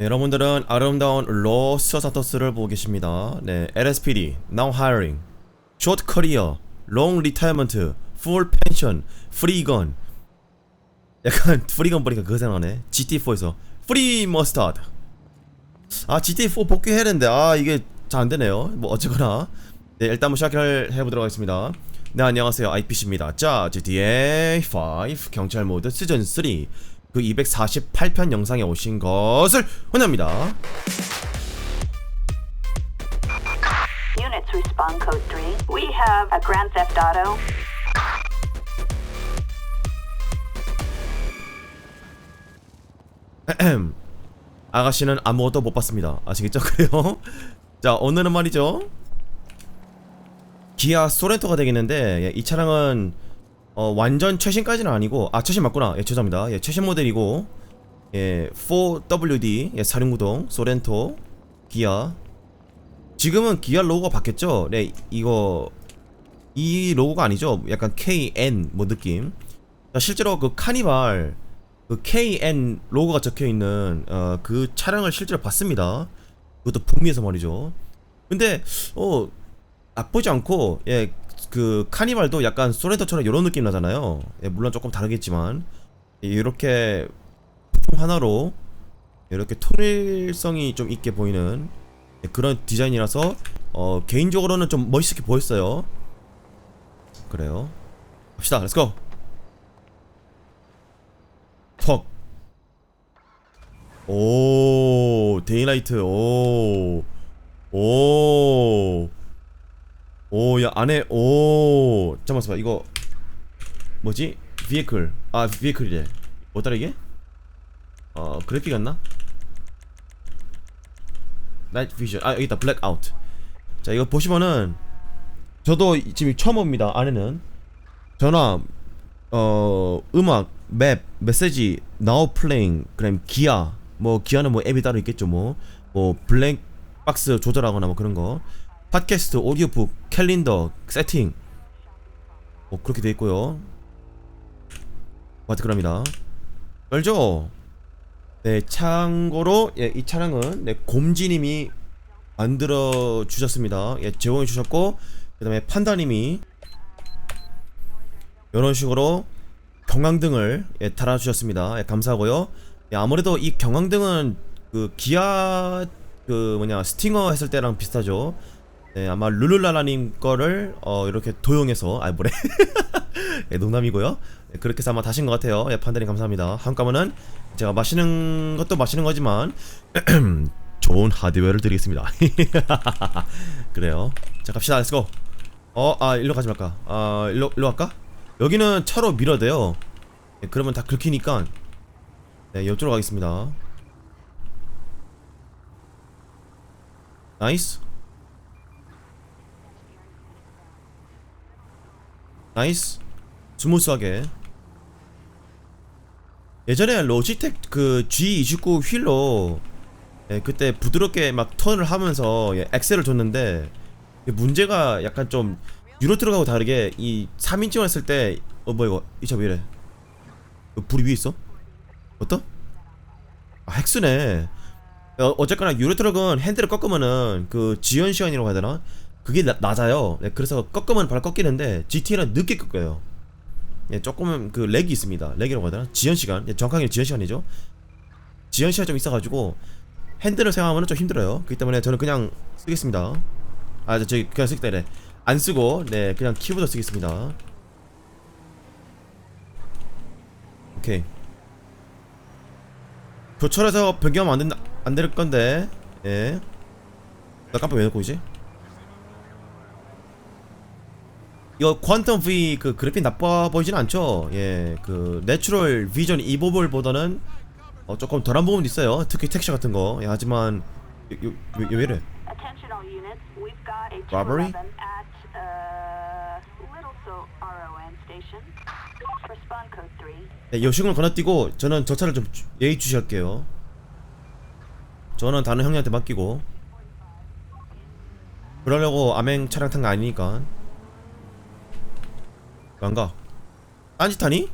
네, 여러분들은 아름다운 로스 사토스를 보고 계십니다. 네, LSPD, Now Hiring, Short Career, Long Retirement, Full Pension, Free Gun. 약간 프리건 보니까 그거 생각나네. GT4에서 Free Mustard. 아 GT4 복귀해야 되는데 아 이게 잘 안 되네요. 뭐 어쨌거나 네, 일단 한번 시작을 해보도록 하겠습니다. 네 안녕하세요 IPC입니다. 자 GTA 5 경찰 모드 시즌 3 그 248편 영상에 오신 것을 환영합니다. Units respond code 3. We have a Grand Theft Auto. 에헴. 아가씨는 아무것도 못 봤습니다. 아시겠죠? 그래요? 자 오늘은 말이죠. 기아 소렌토가 되겠는데 예, 이 차량은 어, 완전 최신까지는 아니고 아 최신 맞구나. 예 죄송합니다. 예 최신 모델이고 예 4WD 예 사륜구동 소렌토 기아 지금은 기아 로고가 바뀌었죠. 네 이거 이 로고가 아니죠. 약간 KN 뭐 느낌. 자, 실제로 그 카니발 그 KN 로고가 적혀 있는 어, 그 차량을 실제로 봤습니다. 그것도 북미에서 말이죠. 근데 어 나쁘지 않고 예 그 카니발도 약간 소렌토처럼 이런 느낌 나잖아요. 예, 물론 조금 다르겠지만 예, 이렇게 하나로 이렇게 통일성이 좀 있게 보이는 예, 그런 디자인이라서 어 개인적으로는 좀 멋있게 보였어요. 그래요. 갑시다. 렛츠고. 턱. 오, 데이라이트. 오. 오. 오, 야, 안에 오. 잠깐만 봐. 이거 뭐지? 비에클. 아, 비에클이래. 뭐더라 이게? 어, 그래픽 같나? 나이트 비전. 아, 여기 있다. 블랙아웃. 자, 이거 보시면은 저도 이- 지금 처음 봅니다. 안에는 전화 어 음악 맵 메시지 now playing 그다음 기아 뭐 기아는 뭐 앱이 따로 있겠죠 뭐 뭐 블랙 박스 조절하거나 뭐 그런 거 팟캐스트 오디오북 캘린더 세팅 뭐 그렇게 돼 있고요 와트그랍니다 알죠 네 참고로 예, 이 차량은 네, 곰지님이 만들어 주셨습니다 예 제공해 주셨고 그 다음에 판다님이 이런 식으로 경황등을 예, 달아주셨습니다. 예, 감사하고요. 예, 아무래도 이 경황등은 그 기아 그 뭐냐 스팅어 했을 때랑 비슷하죠. 예, 아마 룰루라라님 거를 어, 이렇게 도용해서 아 뭐래 예, 농담이고요. 예, 그렇게 해서 아마 다신 것 같아요. 예, 판단이 감사합니다. 한가면은 제가 마시는 것도 마시는 거지만 좋은 하드웨어를 드리겠습니다. 그래요. 자 갑시다. 렛츠고. 어, 아, 일로 가지 말까? 아, 일로, 일로 갈까? 여기는 차로 밀어야 돼요. 네, 그러면 다 긁히니까. 네, 옆쪽으로 가겠습니다. 나이스. 나이스. 스무스하게. 예전에 로지텍 그 G29 휠로 예, 그때 부드럽게 막 턴을 하면서 예, 엑셀을 줬는데 이게 문제가 약간 좀 유로트럭하고 다르게 이 3인칭을 했을 때 어 뭐 이거 이 차 왜 이래 어, 불이 위에 있어? 어떠? 아 헥스네 어, 어쨌거나 유로 트럭은 핸들을 꺾으면은 그 지연 시간이라고 해야 되나? 그게 나, 낮아요 네, 그래서 꺾으면 바로 꺾이는데 GT는 늦게 꺾여요 예, 조금은 그 렉이 있습니다 렉이라고 해야 되나? 지연 시간 예, 정확하게 지연 시간이죠 지연 시간 좀 있어가지고 핸들을 사용하면 좀 힘들어요 그렇기 때문에 저는 그냥 쓰겠습니다 아, 저, 저기, 그냥 쓰겠다, 이래. 안 쓰고, 네, 그냥 키보드 쓰겠습니다. 오케이. 교철에서 변경하면 안 된다, 안 될 건데, 예. 나 깜빡 왜 넣고 이지? 이거 퀀텀 V 그 그래픽 나빠 보이진 않죠? 예, 그 내추럴 비전 이보블보다는 어, 조금 덜한 부분도 있어요. 특히 텍스처 같은 거. 예, 하지만 요, 요, 왜, 왜 이래? Robbery? 211 at uh, Little So RON station. Respond code 3. 네, 여신을 건너뛰고 저는 저 차를 좀 주- 예의 주시할게요. 저는 다른 형님한테 맡기고 그러려고 암행 차량 탄 거 아니니까 왜 안 가? 딴짓 하니?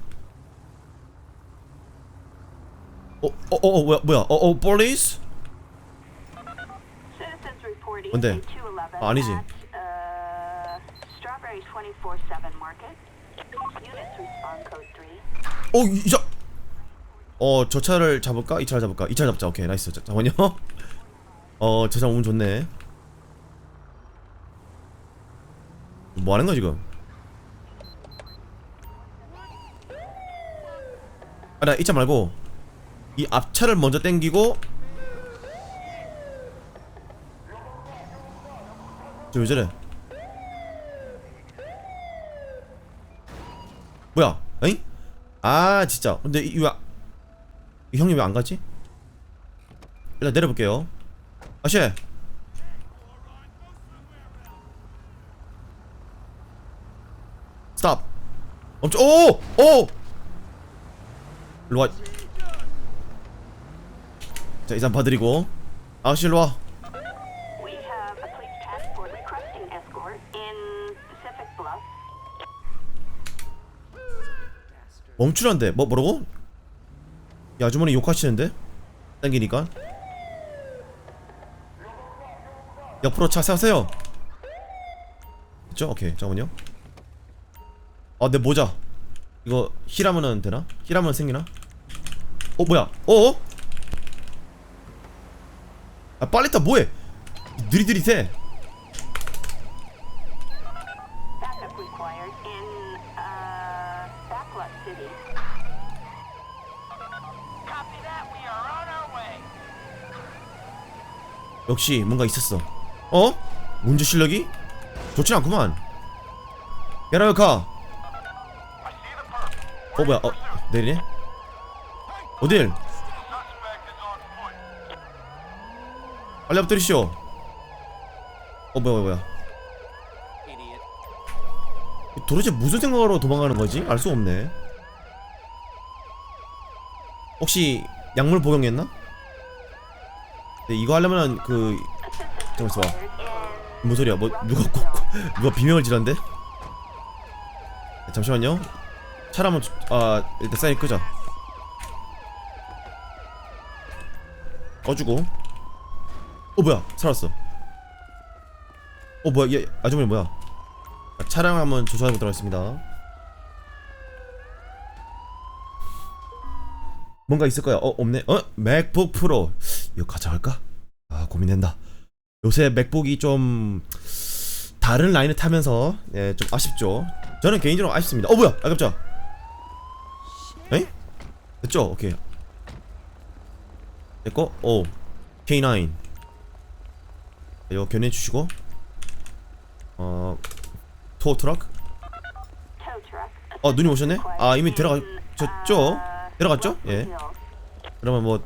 어, 어, 어, 어, 뭐야, 뭐야? 어, 어, police? 뭔데? 211 아, 아니지. uh, Strawberry 24/7 Market. Units respond code 3. 어 이 자 어 저 차를 잡을까 이 차를 잡을까 이차 잡자 오케이 나이스 자, 잠깐만요 어저 차 운좋네 뭐 하는 거야 지금 아나 이차 말고 이 앞차를 먼저 땡기고 저 왜 저래 뭐야 에잉? 아 진짜 근데 이, 왜, 이 형님 왜 안 가지? 일단 내려볼게요 아씨 스탑 엄청 오! 오! 일로와. 자 이상 봐드리고. 아저씨 일로와. Pacific Bluff. 멈추란데. 뭐 뭐라고? 이 아주머니 욕하시는데? 땡기니까. 옆으로 차 세우세요. 됐죠? 오케이. 잠깐만요. 아 내 모자 이거 힐하면은 되나? 힐하면 생기나? 어 뭐야? 어어? 아 빨리 타 뭐해 way. 역시 뭔가 있었어. 어? 운전 실력이 좋진 않구만. 야라요 가. 어 뭐야? 어 내리네. 어딜? 빨리 엎드리시오. 어 뭐야 뭐야. 도대체 무슨 생각으로 도망가는 거지? 알 수 없네. 혹시 약물 복용했나? 네, 이거 하려면은 그 잠깐만 있어봐. 무슨 소리야? 뭐 누가 꼭 누가 비명을 지른데? 네, 잠시만요. 차를 한번 주- 아 일단 사인 끄자. 꺼주고. 어 뭐야? 살았어. 어 뭐야? 얘 아주머니 뭐야? 자, 차량 한번 조사해 보도록 하겠습니다. 뭔가 있을 거야. 어 없네. 어 맥북 프로 이거 가져갈까? 아 고민된다. 요새 맥북이 좀 다른 라인을 타면서 예, 좀 아쉽죠. 저는 개인적으로 아쉽습니다. 어 뭐야? 아 깜짝. 에? 됐죠? 오케이. 됐고, 오 K9. 이거 견해 주시고, 어 토어 트럭. 어 눈이 오셨네? 아 이미 들어가셨죠? 들어갔죠? 예. 그러면 뭐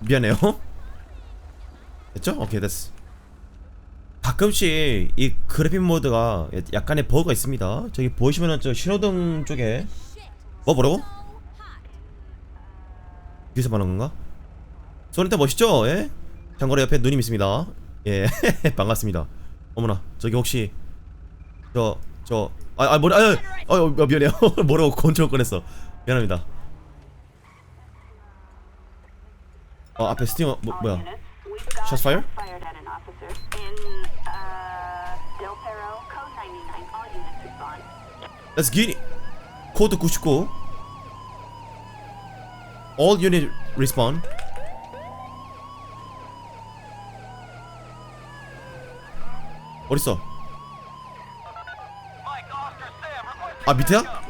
미안해요. 됐죠? 오케이 됐어. 가끔씩 이 그래픽 모드가 약간의 버그가 있습니다. 저기 보이시면은 저 신호등 쪽에 뭐 뭐라고? 여기서 말하는 건가? 소렌타 멋있죠? 예? 장거리 옆에 누님 있습니다. 예, 반갑습니다. 어머나, 저기 혹시 저 저 아, 아 머리 아, 아, 아 미안해요. 뭐라고 컨트롤 꺼냈어. 미안합니다. 어 앞에 스팅어 뭐, 뭐야? units, we've got Shots fired? fired at an officer in uh, Del Perro, code 99. All units respond. Let's. 코드 99. All unit respond. 어딨어? Mike, Oscar, Sam, requesting 아 밑에야?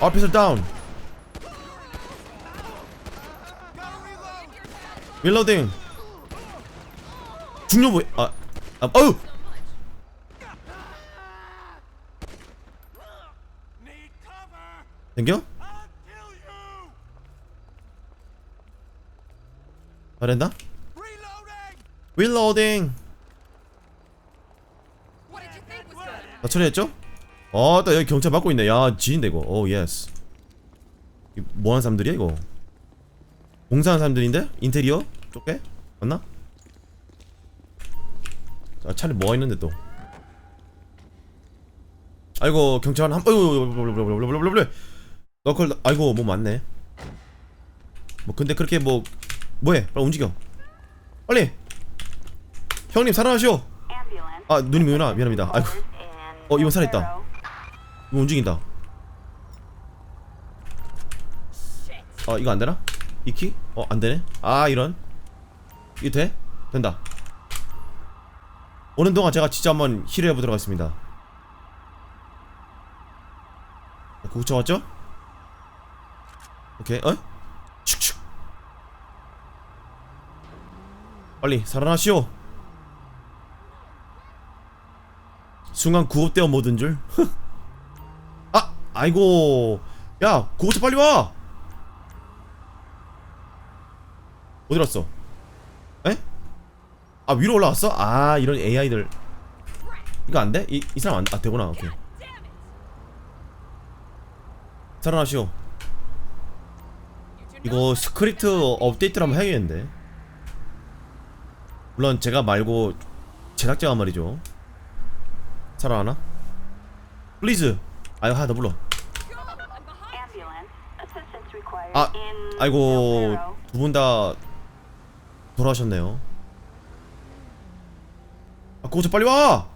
Officer down. Reloading. 중요 뭐? 아, 아, cover. 땡겨? 잘했나? Good? 나 처리했죠? 어, 나 여기 경찰 맡고 있네. 야, 지인데 이거. 오, 예스. 이 뭐하는 사람들이야 이거? 공사하는 사람들인데? 인테리어? 쫓게? 맞나? 아, 차라리 뭐가 있는데 또 아이고 경찰 한 어이구 너걸 아이고 뭐 많네 뭐 근데 그렇게 뭐 뭐해 빨리 움직여 빨리 형님 살아나시오. 아 누님이구나 미안합니다 아이고 어, 이번 살아있다. 이거 움직인다 아 이거 안되나? 이 키? 어 안되네 아 이런 이게 돼? 된다 오는 동안 제가 진짜 한번 힐을 해보도록 하겠습니다 구급차 왔죠? 오케이 어? 축축 빨리 살아나시오 순간 구급대원 모든 줄 아! 아이고 야 구급차 빨리 와 어디 갔어? 에? 아 위로 올라왔어? 아 이런 AI들 이거 안 돼? 이, 이 사람 안, 아 되구나 오케이 살아나시오 이거 스크립트 업데이트를 한번 해야겠는데 물론 제가 말고 제작자가 말이죠 살아나나? 플리즈 아유 하나 더 불러 아 아이고. 두 분 다 돌아가셨네요 아좀 빨리 와!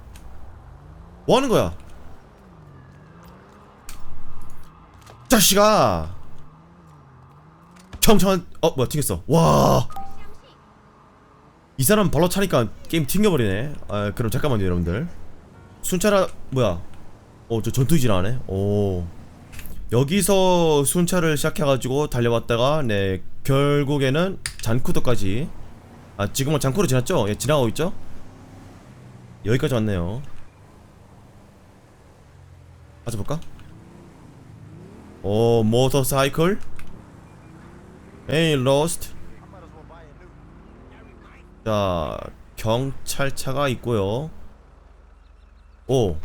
뭐 하는 거야? 자식아! 청천 어 뭐야 튕겼어 와! 이 사람 발로 차니까 게임 튕겨버리네 아 그럼 잠깐만요 여러분들 순찰아 뭐야 어 저 전투기질 하네 오. 여기서 순찰을 시작해가지고 달려왔다가 네 결국에는 잔쿠도까지. 아 지금은 잔쿠도 지났죠? 예 지나가고 있죠? 여기까지 왔네요. 가져볼까? 오 모터사이클. 에이 로스트. 자 경찰차가 있고요. 오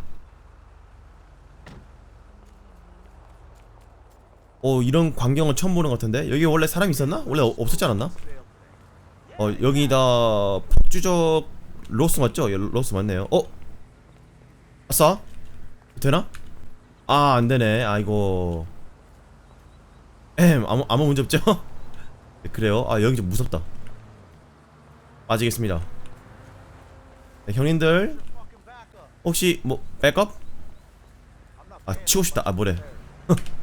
어 이런 광경은 처음 보는 것 같은데 여기 원래 사람 있었나? 원래 어- 없었지 않았나? 어 여기다 폭주적 로스 맞죠? 예, 로스 맞네요 어? 아싸? 되나? 아 안되네 아이고 엠 아무, 아무 문제 없죠? 그래요? 아 여기 좀 무섭다 빠지겠습니다 네, 형님들 혹시 뭐 백업? 아 치고 싶다 아 뭐래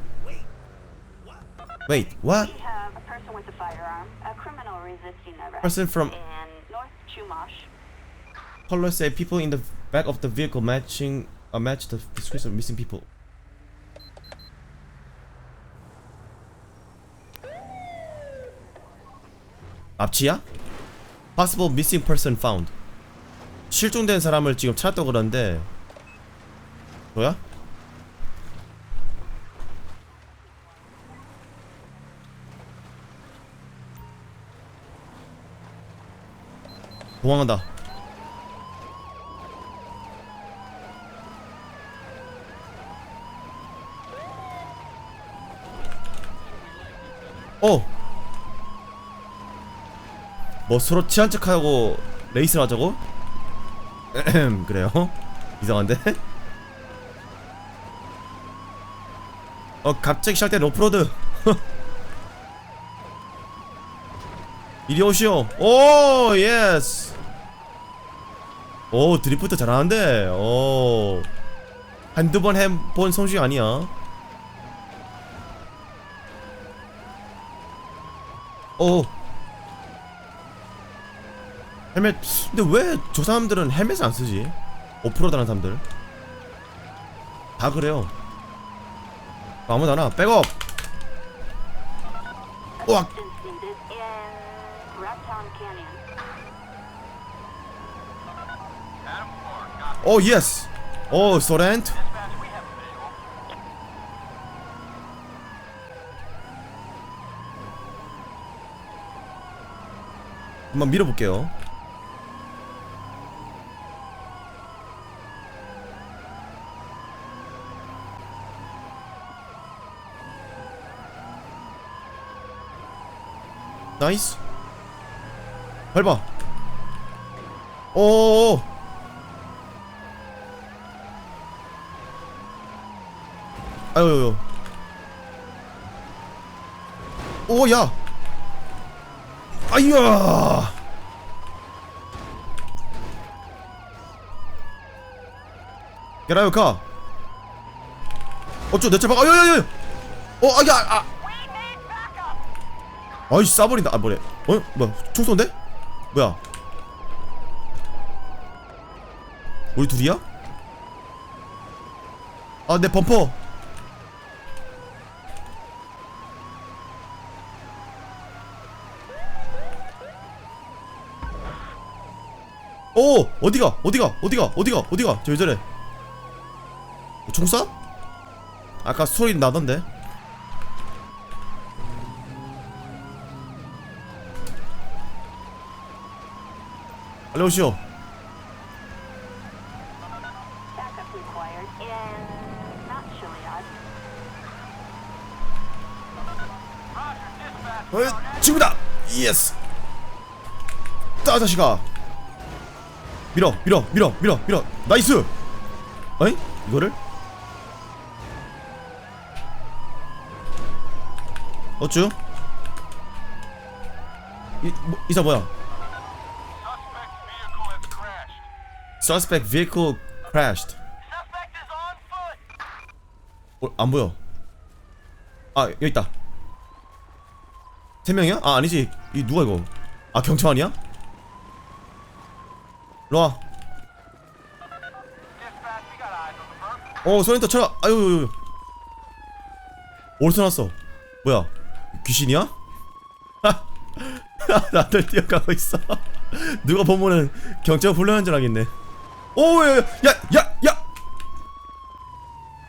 Wait, what? We have a person with a firearm, a criminal resisting arrest. Person from in North Chumash. color say people in the back of the vehicle matching uh, match the description of missing people. 납치야? Possible missing person found. 실종된 사람을 지금 찾았다고 그러는데 뭐야? 도망간다. 어. 뭐 서로 친한 척하고 레이스를 하자고? 그래요? 이상한데? 어 갑자기 시작된 오프로드 이리 오시오 오 예스 오 드리프트 잘하는데. 오. 한두 번 해본 솜씨가 아니야. 오. 헬멧 근데 왜 저 사람들은 헬멧을 안 쓰지? 오프로드 하는 사람들. 다 그래요. 아무나 하나 백업. 우 오 예스 오 소렌트 한번 밀어볼게요. 나이스. 밟아. 오오오 아유유 오야. 아이야. 게라요 가 어쩌 내 차 박. 아야야야 어 아야 아. 아이씨 싸버린다. 아 뭐래. 어? 뭐야. 총 쏜데 뭐야? 우리 둘이야? 아 내 범퍼 오 어디가? 어디가? 어디가? 어디가? 어디가? 저 왜 저래 총 쏴? 아까 소리 나던데. 빨리 오시오. Backup required in not Chiliad. 어, 친구다! 예스 따 자식아 밀어 밀어 밀어 밀어 밀어 나이스 어이 이거를 어쭈 이 뭐, 이사 뭐야 Suspect vehicle crashed. 어, 안 보여 아 여기 있다 세 명이야? 아 아니지 이 누가 이거 아 경찰 아니야? Perp. 어 소렌토 쳐라. 아유 유, 유. 어디서 났어. 뭐야? 귀신이야? 나들 뛰어가고 있어. 누가 보면은 경찰 불러는 줄 알겠네. 오야야 야 야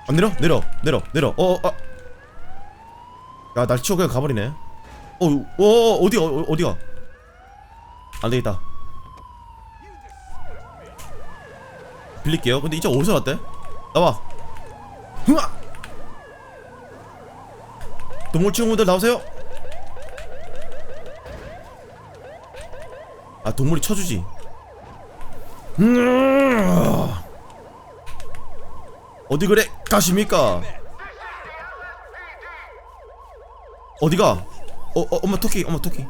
안 내려? 내려 내려 내려. 어야날 치고 그냥 가버리네. 어, 어 어디가 어, 어디가 안 되겠다 빌릴게요. 근데 이제 어디서 났대? 나와. 흥아! 동물 친구들 나오세요. 아 동물이 쳐주지. 음. 어디 그래? 가십니까? 어디가? 어, 어 엄마 토끼 엄마 토끼!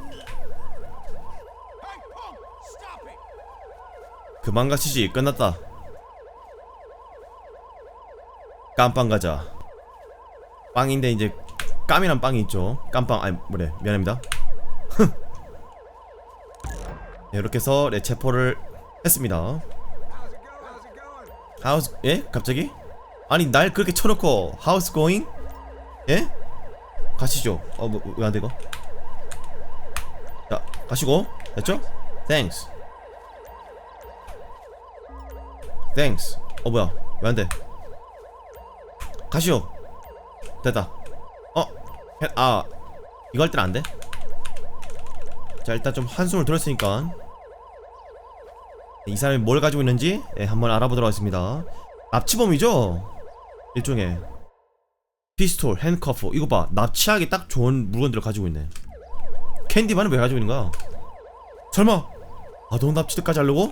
그만 가시지. 끝났다 깜빵 가자 빵인데 이제 깜이란 빵이 있죠 깜빵 아니 뭐래 미안합니다 네, 이렇게 해서 네, 체포를 했습니다? 하우스 예? 갑자기? 아니 날 그렇게 쳐놓고 하우스 고잉? 예? 가시죠 어뭐왜 안돼 이거 자 가시고 됐죠? 땡스 땡스 어 뭐야 왜 안돼 가시오 됐다 어? 해- 아 이거 할 때는 안돼? 자 일단 좀 한숨을 들었으니까 이 사람이 뭘 가지고 있는지 예, 한번 알아보도록 하겠습니다 납치범이죠? 일종의 피스톨, 핸커프 이거 봐 납치하기 딱 좋은 물건들을 가지고 있네 캔디만은 왜 가지고 있는 거야? 설마 아동 납치까지 하려고?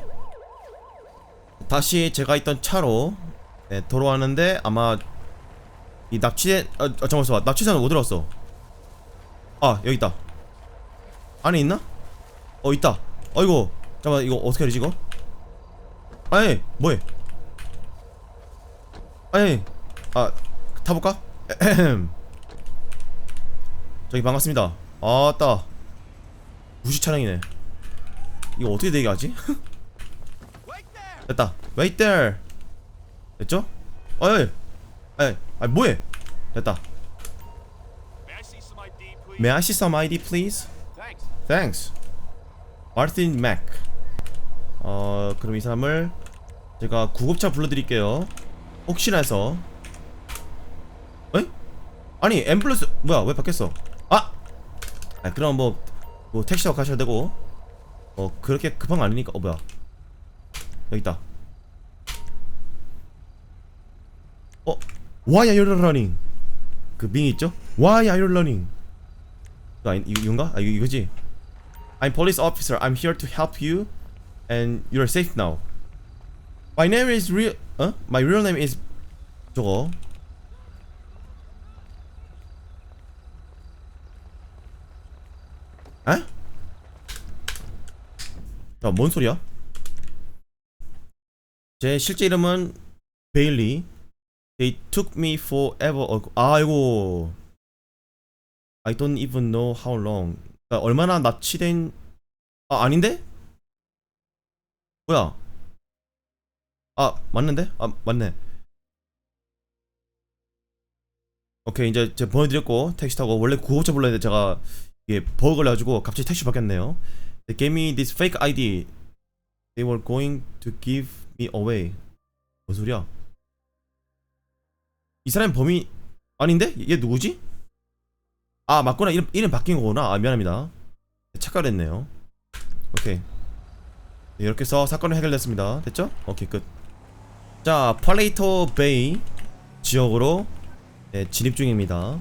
다시 제가 있던 차로 네, 돌아왔는데 아마 이 납치된 아, 아 잠깐만 있어봐 납치자는 어디 들어왔어? 아 여기 있다 안에 있나? 어 있다 어이구 잠깐만 이거 어떻게 하지 이거? 아니 뭐해 아니 아 타볼까? 저기 반갑습니다 아따 무시 차량이네 이거 어떻게 대기하지? 됐다 Wait there 됐죠? 어이 아이 아 뭐해? 됐다. May I see some ID, please? Thanks. Martin Mac 어 그럼 이 사람을 제가 구급차 불러드릴게요. 혹시나 해서 에? 아니 앰뷸런스 뭐야 왜 바뀌었어? 아! 아 그럼 뭐, 뭐 택시하고 가셔야 되고. 어 그렇게 급한 거 아니니까. 어 뭐야. 여기 있다. 어? Why are you running? 그 밍이 있죠? Why are you running? 이거 아니 이- 이건가? 아 이거 이거지? I'm police officer. I'm here to help you, and you're safe now. My name is real. 어? My real name is 저거. 에? 야, 뭔 소리야? 제 실제 이름은 베일리. They took me forever. 아이고. I don't even know how long. 그러니까 얼마나 납치된 아 아닌데? 뭐야? 아 맞는데? 아 맞네. 오케이 이제 제가 보내드렸고 택시 타고 원래 구호차 불렀는데 제가 이게 버그 걸려가지고 갑자기 택시 바뀌었네요. They gave me this fake ID. They were going to give me away. 뭔 소리야? 이 사람이 범인 아닌데? 얘 누구지? 아 맞구나 이름 이름 바뀐 거구나. 아 미안합니다. 착각했네요. 오케이. 네, 이렇게 해서 사건은 해결됐습니다. 됐죠? 오케이 끝. 자 팔레이토 베이 지역으로 네, 진입 중입니다.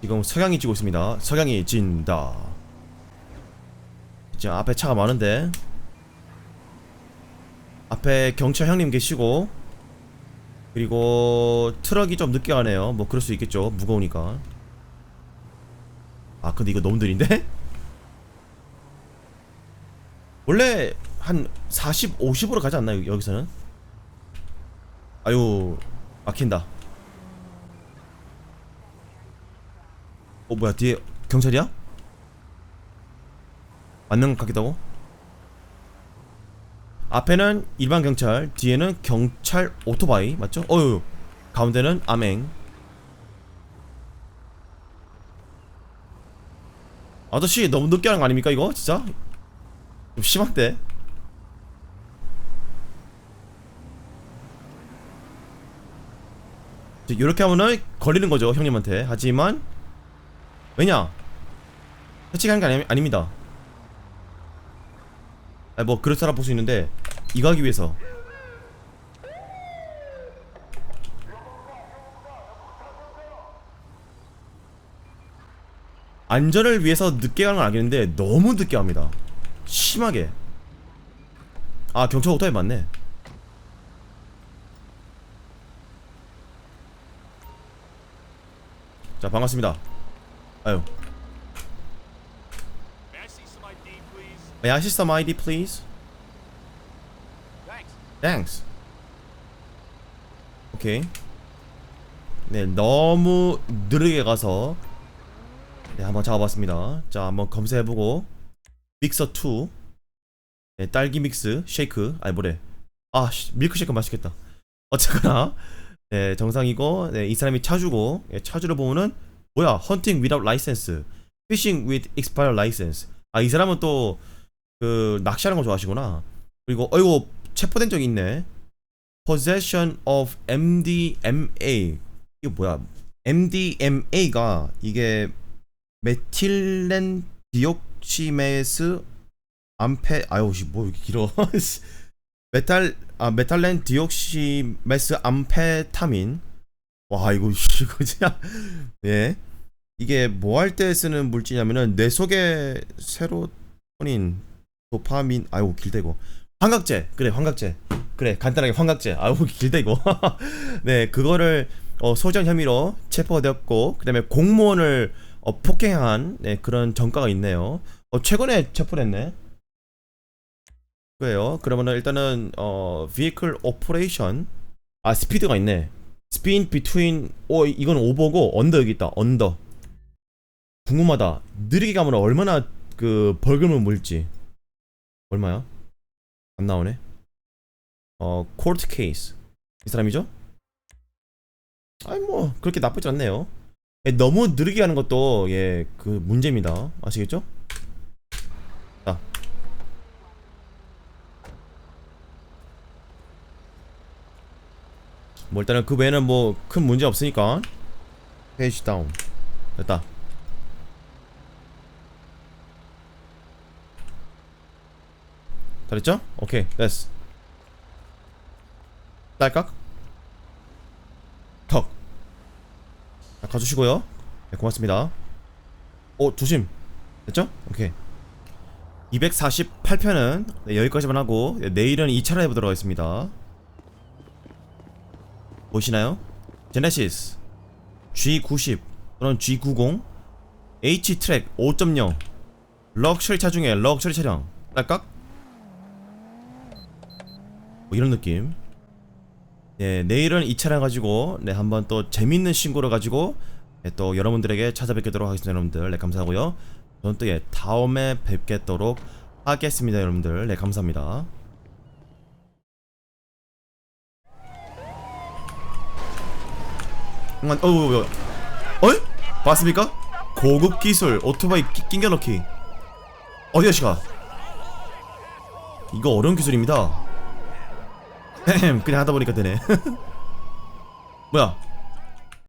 지금 석양이 지고 있습니다. 석양이 진다. 지금 앞에 차가 많은데 앞에 경찰 형님 계시고 그리고 트럭이 좀 늦게 가네요. 뭐 그럴 수 있겠죠. 무거우니까. 아 근데 이거 너무 느린데? 원래 한 40, 50으로 가지 않나요 여기서는? 아유 막힌다 어 뭐야 뒤에 경찰이야? 맞는 것 같기도 하고 앞에는 일반 경찰 뒤에는 경찰 오토바이 맞죠? 어유 가운데는 암행. 아저씨 너무 늦게 하는 거 아닙니까 이거? 진짜? 좀 심한데? 이렇게 하면은 걸리는 거죠 형님한테. 하지만 왜냐? 해치하는 게 아니, 아닙니다 아니 뭐 그럴 사람 볼 수 있는데 이거 하기 위해서. 안전을 위해서 늦게 가는 건 알겠는데 너무 늦게 합니다. 심하게. 아 경찰 오토바이 맞네. 자 반갑습니다. 아유 May I see some ID, please? May I see some ID please? Thanks. Thanks. 오케이 네 너무 느리게 가서 네 한번 잡아봤습니다. 자 한번 검색해보고. 믹서 2 네, 딸기 믹스 쉐이크. 아니 뭐래. 아 씨, 밀크쉐이크 맛있겠다. 어쨌거나 네 정상이고 네, 이 사람이 차주고 예, 차주를 보면은 뭐야 헌팅 without license fishing with expired license. 아 이 사람은 또 그 낚시하는 거 좋아하시구나. 그리고 어이구 체포된 적이 있네. Possession of MDMA 이게 뭐야? MDMA가 이게 메틸렌 디옥시메스 암페 아유 씨, 뭐 이렇게 길어. 메탈 아 메탈렌 디옥시메스 암페타민. 와 이거 씨, 이거 진짜. 예. 이게 뭐 할 때 쓰는 물질이냐면은 뇌 속의 세로토닌 도파민 아유 길다 이거. 환각제. 그래 환각제. 그래 간단하게 환각제. 아유 길다 이거. 네 그거를 어, 소전 혐의로 체포가 되었고 그다음에 공무원을 어, 폭행한 네, 그런 전과가 있네요. 어, 최근에 체포됐네. 그래요. 그러면은 일단은 어 vehicle operation. 아 스피드가 있네. speed between 어 이건 오버고 언더 여기 있다. 언더 궁금하다. 느리게 가면 얼마나 그 벌금을 물지 얼마야? 안 나오네. 어 코르트 케이스 이 사람이죠? 아니 뭐 그렇게 나쁘지 않네요. 예, 너무 느리게 가는 것도 예 그 문제입니다. 아시겠죠? 자. 뭐 일단은 그 외에는 뭐 큰 문제 없으니까. 페이지 다운 됐다 잘했죠? 오케이 됐어. 딸깍? 턱. 자, 가주시고요. 네, 고맙습니다. 오 조심. 됐죠? 오케이. 248편은 네, 여기까지만 하고 네, 내일은 2차를 해보도록 하겠습니다. 보시나요? 제네시스 G90 또는 G90 H트랙 5.0 럭셔리 차 중에 럭셔리 차량. 딸깍? 뭐 이런 느낌. 네, 내일은 이 차량 가지고 네, 한번 또 재밌는 신고를 가지고 네, 또 여러분들에게 찾아뵙도록 하겠습니다 여러분들. 네 감사하고요. 저는 또 예, 다음에 뵙겠도록 하겠습니다 여러분들. 네 감사합니다. 음, 어우 어, 어이? 봤습니까? 고급 기술 오토바이 끼- 낑겨넣기. 어디야 시가? 이거 어려운 기술입니다 그냥 하다 보니까 되네. 뭐야